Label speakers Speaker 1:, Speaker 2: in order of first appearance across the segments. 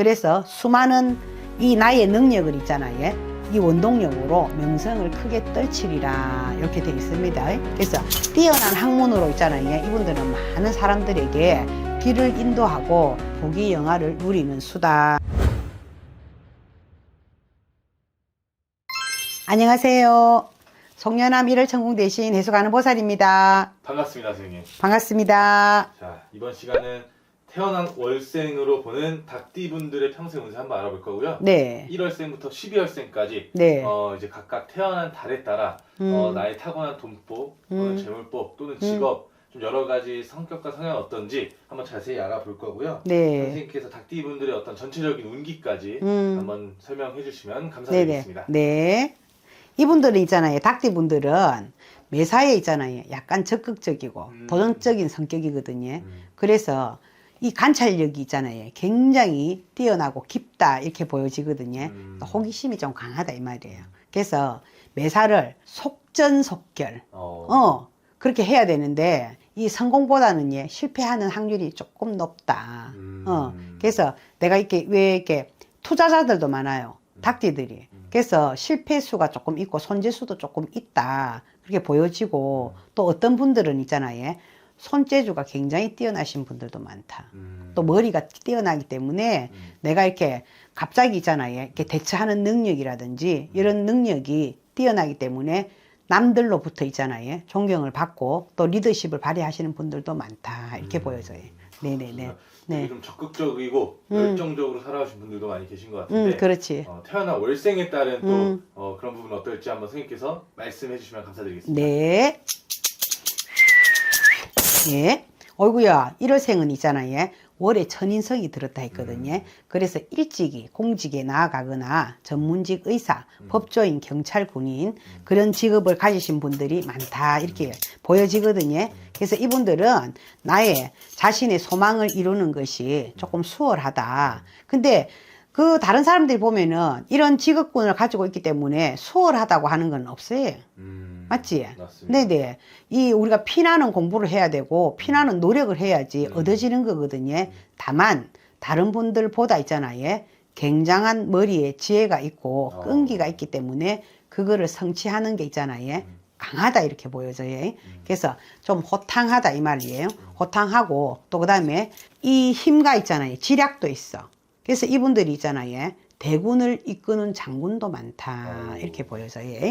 Speaker 1: 그래서 수많은 이 나의 능력을 있잖아요. 이 원동력으로 명성을 크게 떨치리라 이렇게 되어 있습니다. 그래서 뛰어난 학문으로 있잖아요. 이분들은 많은 사람들에게 길을 인도하고 부귀 영화를 누리는 수다. 안녕하세요. 송년암 일월 천궁 대신 해석하는 보살입니다.
Speaker 2: 반갑습니다, 선생님.
Speaker 1: 반갑습니다.
Speaker 2: 자, 이번 시간은 태어난 월생으로 보는 닭띠분들의 평생 운세 한번 알아볼 거고요.
Speaker 1: 네.
Speaker 2: 1월생부터 12월생까지
Speaker 1: 네.
Speaker 2: 어, 이제 각각 태어난 달에 따라
Speaker 1: 음.
Speaker 2: 어, 나의 타고난 돈법 또는
Speaker 1: 음.
Speaker 2: 재물법 또는 직업 좀 여러 가지 성격과 성향 어떤지 한번 자세히 알아볼 거고요.
Speaker 1: 네.
Speaker 2: 선생님께서 닭띠분들의 어떤 전체적인 운기까지
Speaker 1: 음.
Speaker 2: 한번 설명해 주시면. 감사드리겠습니다.
Speaker 1: 네. 이분들은 있잖아요. 닭띠분들은 매사에 있잖아요. 약간 적극적이고
Speaker 2: 음.
Speaker 1: 도전적인 성격이거든요.
Speaker 2: 음.
Speaker 1: 그래서 이 관찰력이 있잖아요. 굉장히 뛰어나고 깊다 이렇게 보여지거든요.
Speaker 2: 음.
Speaker 1: 호기심이 좀 강하다 이 말이에요. 그래서 매사를 속전속결
Speaker 2: 어,
Speaker 1: 어 그렇게 해야 되는데 이 성공보다는 예, 실패하는 확률이 조금 높다.
Speaker 2: 음.
Speaker 1: 어 그래서 내가 이렇게 왜 이렇게 투자자들도 많아요. 닭띠들이.
Speaker 2: 음.
Speaker 1: 그래서 실패 수가 조금 있고 손재 수도 조금 있다. 그렇게 보여지고 또 어떤 분들은 있잖아요. 손재주가 굉장히 뛰어나신 분들도 많다.
Speaker 2: 음.
Speaker 1: 또 머리가 뛰어나기 때문에
Speaker 2: 음.
Speaker 1: 내가 이렇게 갑자기 있잖아요. 이렇게 대처하는 능력이라든지 이런 능력이 뛰어나기 때문에 남들로부터 있잖아요. 존경을 받고 또 리더십을 발휘하시는 분들도 많다. 이렇게
Speaker 2: 음.
Speaker 1: 보여져요. 네네네.
Speaker 2: 되게
Speaker 1: 네.
Speaker 2: 좀 적극적이고
Speaker 1: 음.
Speaker 2: 열정적으로 살아오신 분들도 많이 계신 것 같은데
Speaker 1: 음, 그렇지.
Speaker 2: 어, 태어난 월생에 따른 또
Speaker 1: 음.
Speaker 2: 어, 그런 부분 어떨지 한번 선생님께서 말씀해 주시면 감사드리겠습니다.
Speaker 1: 네. 예. 어이구야, 1월생은 있잖아요. 월에 천인성이 들었다 했거든요.
Speaker 2: 음.
Speaker 1: 그래서 일찍이 공직에 나아가거나 전문직 의사,
Speaker 2: 음.
Speaker 1: 법조인, 경찰, 군인 그런 직업을 가지신 분들이 많다 이렇게 보여지거든요. 그래서 이분들은 나의 자신의 소망을 이루는 것이 조금 수월하다. 근데 그 다른 사람들이 보면은 이런 직업군을 가지고 있기 때문에 수월하다고 하는 건 없어요.
Speaker 2: 음,
Speaker 1: 맞지?
Speaker 2: 맞습니다.
Speaker 1: 네네. 이 우리가 피나는 공부를 해야 되고 피나는 노력을 해야지
Speaker 2: 음.
Speaker 1: 얻어지는 거거든요. 다만 다른 분들보다 있잖아요. 굉장한 머리에 지혜가 있고
Speaker 2: 어.
Speaker 1: 끈기가 있기 때문에 그거를 성취하는 게 있잖아요.
Speaker 2: 음.
Speaker 1: 강하다 이렇게 보여져요. 그래서 좀 호탕하다 이 말이에요. 호탕하고 또 그다음에 이 힘가 있잖아요. 지략도 있어. 그래서 이분들이 있잖아요. 대군을 이끄는 장군도 많다
Speaker 2: 어.
Speaker 1: 이렇게 보여져요.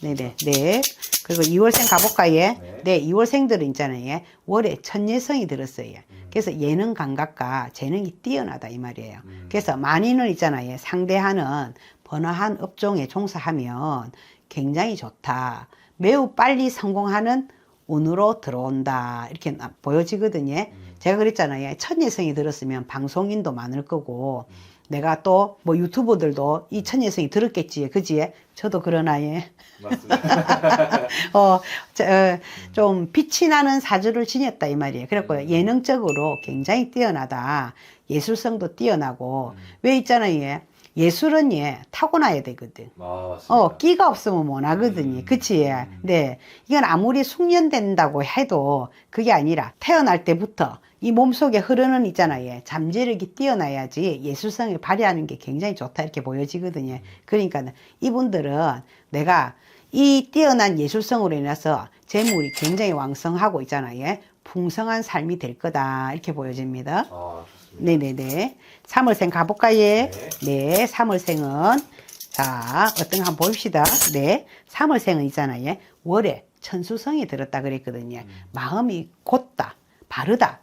Speaker 1: 네네, 네. 그리고 2월생 가볼까요?
Speaker 2: 네.
Speaker 1: 네. 2월생들은 있잖아요. 월에 천예성이 들었어요.
Speaker 2: 음.
Speaker 1: 그래서 예능 감각과 재능이 뛰어나다 이 말이에요.
Speaker 2: 음.
Speaker 1: 그래서 만인을 있잖아요. 상대하는 번화한 업종에 종사하면 굉장히 좋다. 매우 빨리 성공하는 운으로 들어온다. 이렇게 나- 보여지거든요.
Speaker 2: 음.
Speaker 1: 제가 그랬잖아요. 천예성이 들었으면 방송인도 많을 거고,
Speaker 2: 음.
Speaker 1: 내가 또 뭐 유튜버들도 이 천예성이 들었겠지. 그지? 저도 그러나요.
Speaker 2: 맞습니다.
Speaker 1: 어, 저, 어, 좀 빛이 나는 사주를 지녔다 이 말이에요. 그래갖고
Speaker 2: 음.
Speaker 1: 예능적으로 굉장히 뛰어나다. 예술성도 뛰어나고
Speaker 2: 음.
Speaker 1: 왜 있잖아요. 예. 예술은 예 타고나야 되거든.
Speaker 2: 아.
Speaker 1: 어, 끼가 없으면 못 하거든요.
Speaker 2: 음.
Speaker 1: 그치?
Speaker 2: 음.
Speaker 1: 네. 이건 아무리 숙련된다고 해도 그게 아니라 태어날 때부터 이 몸속에 흐르는 있잖아요. 잠재력이 뛰어나야지 예술성을 발휘하는 게 굉장히 좋다 이렇게 보여지거든요. 그러니까 이분들은 내가 이 뛰어난 예술성으로 인해서 재물이 굉장히 왕성하고 있잖아요. 풍성한 삶이 될 거다 이렇게 보여집니다.
Speaker 2: 아.
Speaker 1: 네네네. 3월생 가볼까요? 네.
Speaker 2: 네.
Speaker 1: 3월생은, 자, 어떤 거 한번 봅시다. 네. 3월생은 있잖아요. 월에 천수성이 들었다 그랬거든요.
Speaker 2: 음.
Speaker 1: 마음이 곧다, 바르다.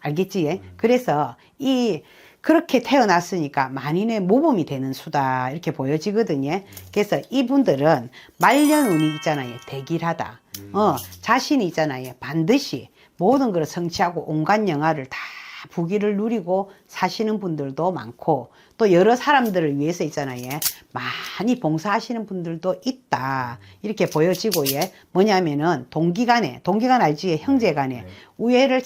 Speaker 1: 알겠지? 그래서 이, 그렇게 태어났으니까 만인의 모범이 되는 수다. 이렇게 보여지거든요. 그래서 이분들은 말년운이 있잖아요. 대길하다.
Speaker 2: 음.
Speaker 1: 어, 자신이 있잖아요. 반드시 모든 걸 성취하고 온갖 영화를 다 부귀를 누리고 사시는 분들도 많고 또 여러 사람들을 위해서 있잖아요. 많이 봉사하시는 분들도 있다. 이렇게 보여지고 예. 뭐냐면은 동기간에 동기간 알지? 형제간에
Speaker 2: 네.
Speaker 1: 우애를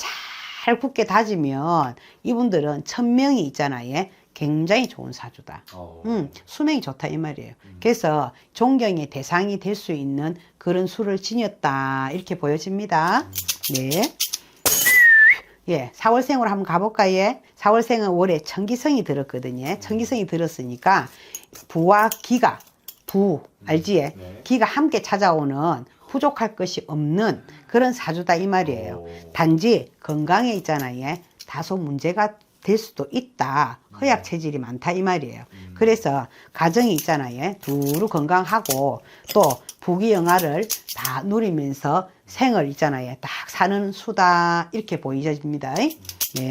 Speaker 1: 잘 굳게 다지면 이분들은 천명이 있잖아요. 굉장히 좋은 사주다.
Speaker 2: 어.
Speaker 1: 음, 수명이 좋다 이 말이에요. 그래서 존경의 대상이 될 수 있는 그런 수를 지녔다 이렇게 보여집니다. 네. 예, 4월생으로 한번 가볼까요? 예? 4월생은 월에 천기성이 들었거든요. 천기성이 들었으니까 부와 기가, 부, 알지? 예?
Speaker 2: 네.
Speaker 1: 기가 함께 찾아오는 부족할 것이 없는 그런 사주다 이 말이에요.
Speaker 2: 오.
Speaker 1: 단지 건강에 있잖아요. 예? 다소 문제가 될 수도 있다. 허약 체질이 많다 이 말이에요.
Speaker 2: 음.
Speaker 1: 그래서 가정이 있잖아요. 예? 두루 건강하고 또 부귀영화를 다 누리면서 생을 있잖아요. 딱 사는 수다 이렇게 보여집니다. 예.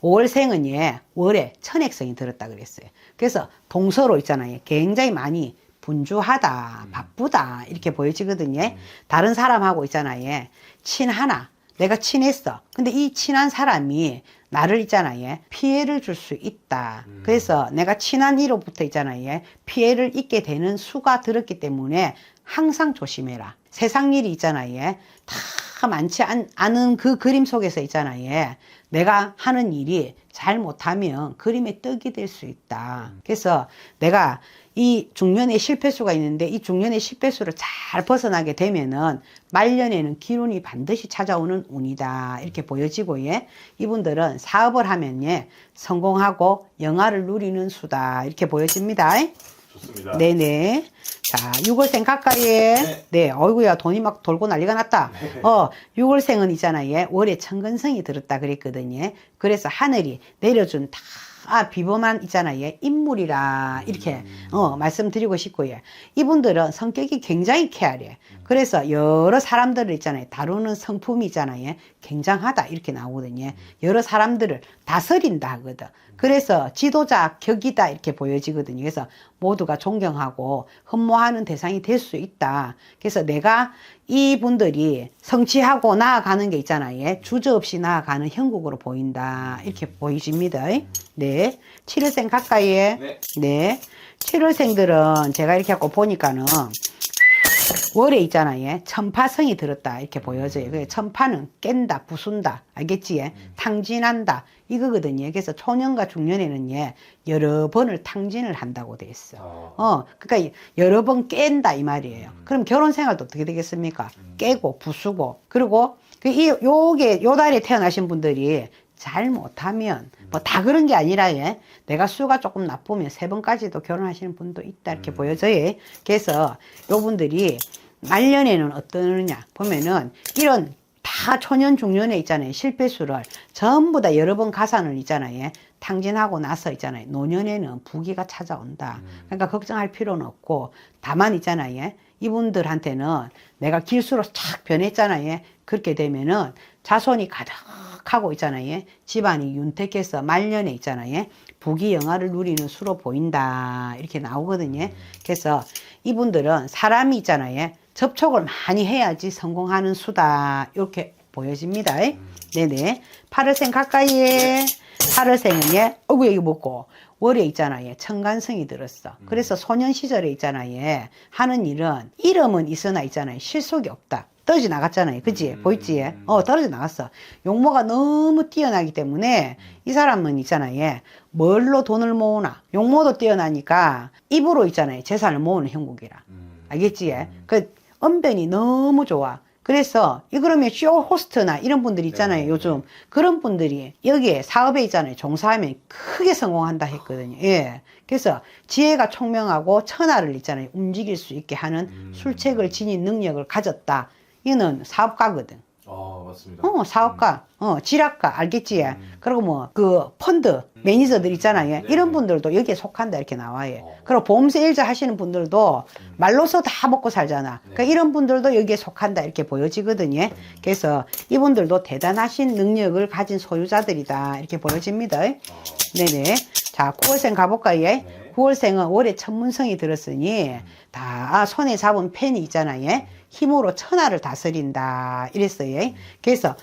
Speaker 1: 5월 생은 예, 월에 천액성이 들었다 그랬어요. 그래서 동서로 있잖아요. 굉장히 많이 분주하다, 바쁘다 이렇게 보여지거든요. 다른 사람하고 있잖아요. 예. 친하나 내가 친했어. 근데 이 친한 사람이 나를 있잖아요. 피해를 줄 수 있다.
Speaker 2: 음.
Speaker 1: 그래서 내가 친한 이로부터 있잖아요. 피해를 입게 되는 수가 들었기 때문에 항상 조심해라. 세상 일이 있잖아요. 다 많지 않, 않은 그 그림 속에서 있잖아요. 내가 하는 일이 잘 못하면 그림의 떡이 될 수 있다. 그래서 내가 이 중년의 실패수가 있는데 이 중년의 실패수를 잘 벗어나게 되면은 말년에는 기운이 반드시 찾아오는 운이다. 이렇게 보여지고, 예. 이분들은 사업을 하면, 예, 성공하고 영화를 누리는 수다. 이렇게 보여집니다.
Speaker 2: 좋습니다.
Speaker 1: 네네. 자, 6월생 가까이. 네.
Speaker 2: 네.
Speaker 1: 어이구야, 돈이 막 돌고 난리가 났다. 어, 6월생은 있잖아요. 월에 천근성이 들었다 그랬거든요. 그래서 하늘이 내려준 다 비범한 있잖아요. 인물이라 이렇게 어, 말씀드리고 싶고요. 이분들은 성격이 굉장히 쾌활해. 그래서 여러 사람들을 있잖아요. 다루는 성품이 있잖아요. 굉장하다 이렇게 나오거든요. 여러 사람들을 다스린다 하거든. 그래서 지도자 격이다 이렇게 보여지거든요. 그래서 모두가 존경하고 흠모하는 대상이 될 수 있다. 그래서 내가 이분들이 성취하고 나아가는 게 있잖아요. 주저 없이 나아가는 형국으로 보인다. 이렇게 보이십니다. 네. 7월생 가까이에.
Speaker 2: 네.
Speaker 1: 네. 7월생들은 제가 이렇게 하고 보니까는 월에 있잖아요. 천파성이 들었다. 이렇게 보여져요. 천파는 깬다, 부순다. 알겠지? 예? 탕진한다. 이거거든요. 그래서 초년과 중년에는 예, 여러 번을 탕진을 한다고 돼 있어.
Speaker 2: 아,
Speaker 1: 어, 그러니까 여러 번 깬다 이 말이에요. 그럼 결혼 생활도 어떻게 되겠습니까? 깨고 부수고 그리고 그이 요게 요 달에 태어나신 분들이 잘 못하면 뭐 다 그런 게 아니라 예. 내가 수가 조금 나쁘면 세 번까지도 결혼하시는 분도 있다 이렇게 보여져요. 그래서 요 분들이 말년에는 어떠느냐 보면은 이런 다 초년 중년에 있잖아요. 실패수를 전부 다 여러 번 가산을 있잖아요. 탕진하고 나서 있잖아요. 노년에는 부기가 찾아온다. 그러니까 걱정할 필요는 없고 다만 있잖아요. 이분들한테는 내가 길수로 착 변했잖아요. 그렇게 되면은 자손이 가득하고 있잖아요. 집안이 윤택해서 말년에 있잖아요. 부귀 영화를 누리는 수로 보인다. 이렇게 나오거든요. 그래서 이분들은 사람이 있잖아요. 접촉을 많이 해야지 성공하는 수다. 이렇게 보여집니다. 네네. 8월생 가까이에 8월생은 예, 어구 여기 먹고 월에 있잖아요. 청간성이 들었어. 그래서 소년 시절에 있잖아요. 하는 일은 이름은 있으나 있잖아 요. 실속이 없다. 떨어져 나갔잖아요. 그지?
Speaker 2: 음.
Speaker 1: 보이지? 어, 떨어져 나갔어. 용모가 너무 뛰어나기 때문에 이 사람은 있잖아요. 뭘로 돈을 모으나? 용모도 뛰어나니까 입으로 있잖아요. 재산을 모으는 형국이라.
Speaker 2: 음.
Speaker 1: 알겠지? 그 언변이 너무 좋아. 그래서 이 그러면 쇼 호스트나 이런 분들 있잖아요.
Speaker 2: 네.
Speaker 1: 요즘 그런 분들이 여기에 사업에 있잖아요. 종사하면 크게 성공한다 했거든요. 예. 그래서 지혜가 총명하고 천하를 있잖아요. 움직일 수 있게 하는
Speaker 2: 음.
Speaker 1: 술책을 지닌 능력을 가졌다. 이는 사업가거든.
Speaker 2: 아, 맞습니다.
Speaker 1: 어, 사업가, 어, 지락가, 알겠지?
Speaker 2: 음.
Speaker 1: 그리고 뭐, 그, 펀드, 매니저들 있잖아요.
Speaker 2: 네.
Speaker 1: 이런 분들도 여기에 속한다, 이렇게 나와요.
Speaker 2: 어.
Speaker 1: 그리고 보험세 일자 하시는 분들도
Speaker 2: 음.
Speaker 1: 말로서 다 먹고 살잖아.
Speaker 2: 네.
Speaker 1: 그러니까 이런 분들도 여기에 속한다, 이렇게 보여지거든요.
Speaker 2: 음.
Speaker 1: 그래서 이분들도 대단하신 능력을 가진 소유자들이다, 이렇게 보여집니다.
Speaker 2: 아,
Speaker 1: 네네. 자, 9월생 가볼까요?
Speaker 2: 네.
Speaker 1: 9월생은 올해 천문성이 들었으니 다 아, 손에 잡은 펜이 있잖아요. 힘으로 천하를 다스린다 이랬어요. 그래서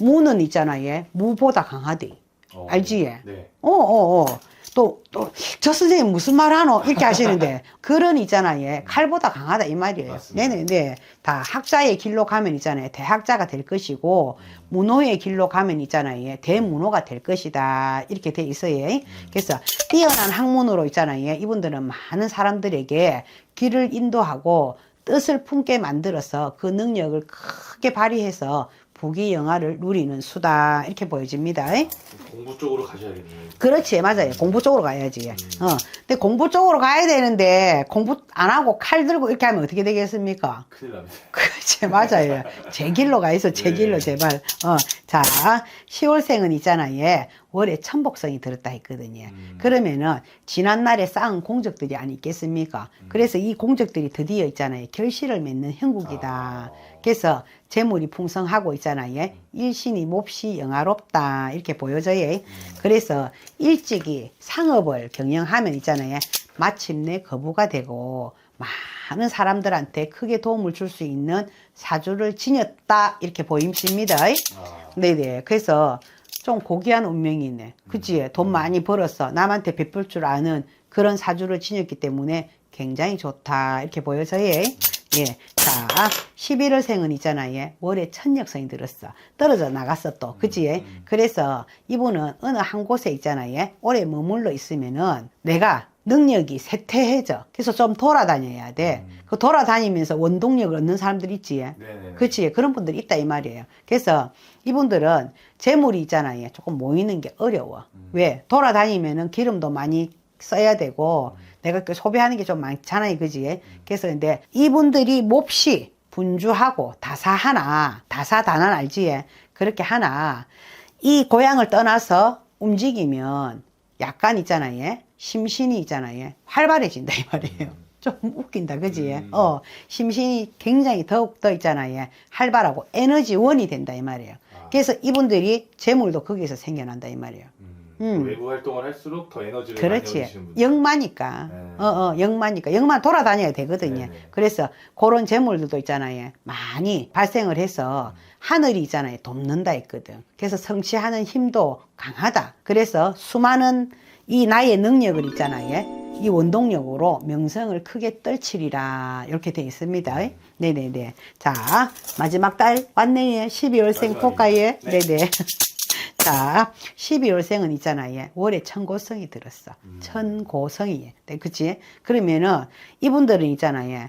Speaker 1: 무는 있잖아요. 무보다 강하대.
Speaker 2: 어,
Speaker 1: 알지?
Speaker 2: 네.
Speaker 1: 어, 어, 어. 또, 또, 저 선생님 무슨 말 하노? 이렇게 하시는데, 글은 있잖아요. 칼보다 강하다, 이 말이에요.
Speaker 2: 맞습니다.
Speaker 1: 네네 네. 다 학자의 길로 가면 있잖아요. 대학자가 될 것이고, 문호의 길로 가면 있잖아요. 대문호가 될 것이다. 이렇게 돼 있어요. 그래서, 뛰어난 학문으로 있잖아요. 이분들은 많은 사람들에게 길을 인도하고, 뜻을 품게 만들어서 그 능력을 크게 발휘해서 부귀 영화를 누리는 수다. 이렇게 보여집니다.
Speaker 2: 공부 쪽으로 가셔야겠네요.
Speaker 1: 그렇지. 맞아요. 공부 쪽으로 가야지. 어. 근데 공부 쪽으로 가야 되는데 공부 안 하고 칼 들고 이렇게 하면 어떻게 되겠습니까?
Speaker 2: 큰일 납니다.
Speaker 1: 그렇지. 맞아요. 제 길로 가 있어. 제
Speaker 2: 네.
Speaker 1: 길로 제발. 어 자 10월생은 있잖아 얘 월에 천복성이 들었다 했거든요
Speaker 2: 음.
Speaker 1: 그러면은 지난날에 쌓은 공적들이 아니 있겠습니까
Speaker 2: 음.
Speaker 1: 그래서 이 공적들이 드디어 있잖아요 결실을 맺는 형국이다
Speaker 2: 아.
Speaker 1: 그래서 재물이 풍성하고 있잖아요. 일신이 몹시 영화롭다 이렇게 보여져요. 그래서 일찍이 상업을 경영하면 있잖아요. 마침내 거부가 되고 많은 사람들한테 크게 도움을 줄 수 있는 사주를 지녔다 이렇게 보임습니다.
Speaker 2: 아.
Speaker 1: 네네. 그래서 좀 고귀한 운명이 있네. 그치? 돈 많이 벌었어. 남한테 베풀 줄 아는 그런 사주를 지녔기 때문에 굉장히 좋다. 이렇게 보여서요. 예. 자, 11월 생은 있잖아요. 월에 천역성이 들었어. 떨어져 나갔어 또. 그치? 그래서 이분은 어느 한 곳에 있잖아요. 오래 머물러 있으면은 내가 능력이 쇠퇴해져. 그래서 좀 돌아다녀야 돼. 그 돌아다니면서 원동력을 얻는 사람들 있지.
Speaker 2: 네네.
Speaker 1: 그치 그런 분들이 있다 이 말이에요. 그래서 이분들은 재물이 있잖아요. 조금 모이는 게 어려워. 왜? 돌아다니면은 기름도 많이 써야 되고 내가 그 소비하는 게 좀 많잖아요. 그지? 그래서 근데 이분들이 몹시 분주하고 다사하나 다사다난 알지? 그렇게 하나 이 고향을 떠나서 움직이면 약간 있잖아요 심신이 있잖아요 활발해진다 이 말이에요 좀 웃긴다, 그지?
Speaker 2: 음.
Speaker 1: 어, 심신이 굉장히 더욱더 있잖아요. 활발하고 에너지원이 된다, 이 말이에요.
Speaker 2: 아.
Speaker 1: 그래서 이분들이 재물도 거기서 생겨난다, 이 말이에요.
Speaker 2: 음.
Speaker 1: 음.
Speaker 2: 외부 활동을 할수록 더 에너지를
Speaker 1: 그렇지.
Speaker 2: 많이 얻으시는 분들.
Speaker 1: 영마니까.
Speaker 2: 네.
Speaker 1: 어, 어, 영마니까. 영만 돌아다녀야 되거든요.
Speaker 2: 네네.
Speaker 1: 그래서 그런 재물들도 있잖아요. 많이 발생을 해서 하늘이 있잖아요. 돕는다 했거든. 그래서 성취하는 힘도 강하다. 그래서 수많은 이 나의 능력을 있잖아요. 이 원동력으로 명성을 크게 떨치리라. 이렇게 되어 있습니다. 네네네. 자, 마지막 달 왔네요. 12월생
Speaker 2: 마지막이네요.
Speaker 1: 토가에.
Speaker 2: 네.
Speaker 1: 네네. 자, 12월생은 있잖아요. 월에 천고성이 들었어.
Speaker 2: 음.
Speaker 1: 천고성이. 네, 그치? 그러면은 이분들은 있잖아요.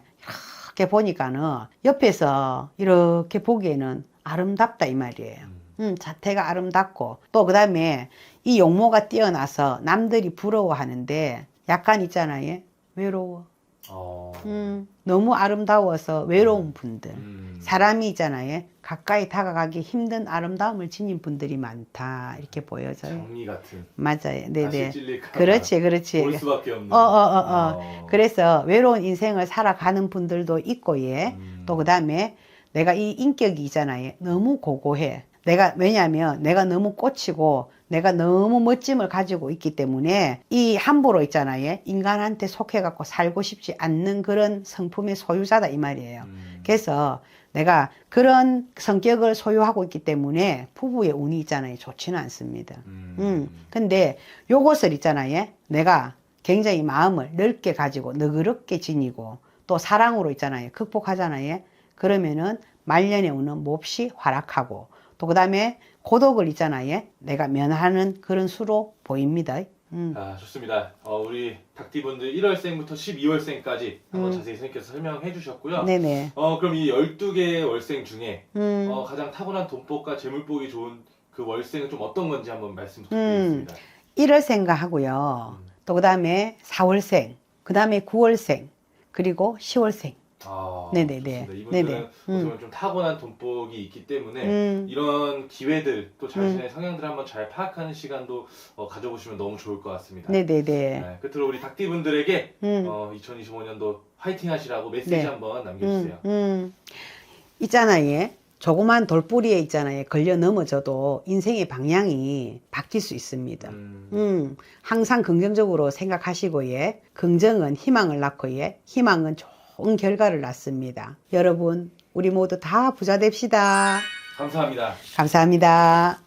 Speaker 1: 이렇게 보니까는 옆에서 이렇게 보기에는 아름답다 이 말이에요.
Speaker 2: 음.
Speaker 1: 음, 자태가 아름답고 또 그 다음에 이 용모가 뛰어나서 남들이 부러워하는데 약간 있잖아요. 외로워.
Speaker 2: 어.
Speaker 1: 음, 너무 아름다워서 외로운 분들.
Speaker 2: 음.
Speaker 1: 사람이 있잖아요. 가까이 다가가기 힘든 아름다움을 지닌 분들이 많다. 이렇게 보여져요.
Speaker 2: 정리 같은.
Speaker 1: 맞아요. 네네. 그렇지, 그렇지.
Speaker 2: 볼 수밖에 없는.
Speaker 1: 어, 어, 어, 어.
Speaker 2: 어.
Speaker 1: 그래서 외로운 인생을 살아가는 분들도 있고, 예.
Speaker 2: 음.
Speaker 1: 또, 그 다음에 내가 이 인격이 있잖아요. 너무 고고해. 내가, 왜냐면 내가 너무 꽂히고 내가 너무 멋짐을 가지고 있기 때문에 이 함부로 있잖아요. 인간한테 속해 갖고 살고 싶지 않는 그런 성품의 소유자다 이 말이에요.
Speaker 2: 음.
Speaker 1: 그래서 내가 그런 성격을 소유하고 있기 때문에 부부의 운이 있잖아요. 좋지는 않습니다.
Speaker 2: 음.
Speaker 1: 음. 근데 요것을 있잖아요. 내가 굉장히 마음을 넓게 가지고 너그럽게 지니고 또 사랑으로 있잖아요. 극복하잖아요. 그러면은 말년에 오는 몹시 활약하고 또 그 다음에 고독을 있잖아요. 내가 면하는 그런 수로 보입니다. 음.
Speaker 2: 아, 좋습니다. 어, 우리 닭띠분들 1월생부터 12월생까지 한번
Speaker 1: 음.
Speaker 2: 자세히 선생님께서 설명해 주셨고요.
Speaker 1: 네네.
Speaker 2: 어, 그럼 이 12개의 월생 중에
Speaker 1: 음.
Speaker 2: 어, 가장 타고난 돈복과 재물복이 좋은 그 월생은 좀 어떤 건지 한번 말씀
Speaker 1: 음.
Speaker 2: 부탁드리겠습니다.
Speaker 1: 1월생가 하고요.
Speaker 2: 음.
Speaker 1: 또 그 다음에 4월생, 그 다음에 9월생, 그리고 10월생.
Speaker 2: 아,
Speaker 1: 네네네.
Speaker 2: 좋습니다. 이분들은
Speaker 1: 네네.
Speaker 2: 어떻게 보면 좀 타고난 돈복이 있기 때문에
Speaker 1: 음.
Speaker 2: 이런 기회들 또 자신의 성향들을 한번 잘 파악하는 시간도 어, 가져보시면 너무 좋을 것 같습니다.
Speaker 1: 네네네.
Speaker 2: 네, 끝으로 우리 닭띠분들에게
Speaker 1: 음.
Speaker 2: 어, 2025년도 화이팅 하시라고 메시지
Speaker 1: 네.
Speaker 2: 한번 남겨주세요.
Speaker 1: 음, 음. 있잖아요. 조그만 돌뿌리에 있잖아요. 걸려 넘어져도 인생의 방향이 바뀔 수 있습니다.
Speaker 2: 음.
Speaker 1: 음, 항상 긍정적으로 생각하시고, 예. 긍정은 희망을 낳고, 예. 희망은 좋은 결과를 낳습니다. 여러분, 우리 모두 다 부자 됩시다.
Speaker 2: 감사합니다.
Speaker 1: 감사합니다.